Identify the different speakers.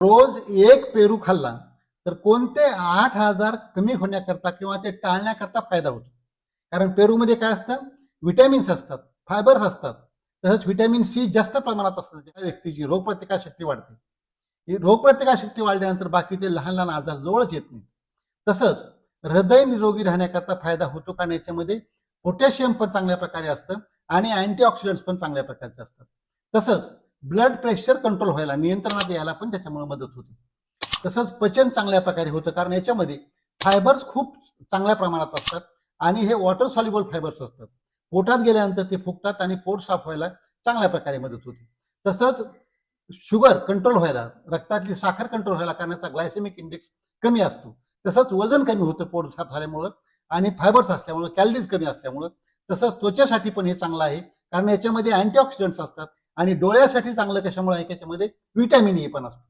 Speaker 1: रोज एक पेरू खाल्ला तर कोणते आठ आजार कमी होण्याकरता किंवा ते टाळण्याकरता फायदा होतो? कारण पेरूमध्ये काय असतं? विटॅमिन्स असतात फायबर्स असतात. तसंच व्हिटॅमिन सी जास्त प्रमाणात असतात त्या व्यक्तीची रोगप्रतिकारशक्ती वाढते. ही रोगप्रतिकारशक्ती वाढल्यानंतर बाकीचे लहान लहान आजार जवळच येत नाही तसंच हृदय निरोगी राहण्याकरता फायदा होतो कारण याच्यामध्ये? पोटॅशियम पण चांगल्या प्रकारे असतं आणि अँटीऑक्सिडंट्स पण चांगल्या प्रकारचे असतात. तसंच ब्लड प्रेशर कंट्रोल व्हायला नियंत्रणात यायला पण त्याच्यामुळे मदत होते. तसंच पचन चांगल्या प्रकारे होतं कारण याच्यामध्ये फायबर्स खूप चांगल्या प्रमाणात असतात आणि हे वॉटर सॉल्युबल फायबर्स असतात. पोटात गेल्यानंतर ते फुगतात आणि पोट साफ व्हायला चांगल्या प्रकारे मदत होते. तसंच शुगर कंट्रोल व्हायला रक्तातली साखर कंट्रोल व्हायला करण्याचा ग्लायसेमिक इंडेक्स कमी असतो. तसंच वजन कमी होतं पोट साफ झाल्यामुळं आणि फायबर्स असल्यामुळं कॅलरीज कमी असल्यामुळं तसंच त्वचेसाठी पण हे चांगलं आहे कारण याच्यामध्ये अँटीऑक्सिडंट्स असतात. आणि डोळ्यासाठी चांगलं कशामुळे आहे? त्याच्यामध्ये व्हिटॅमिन ए पण असतं.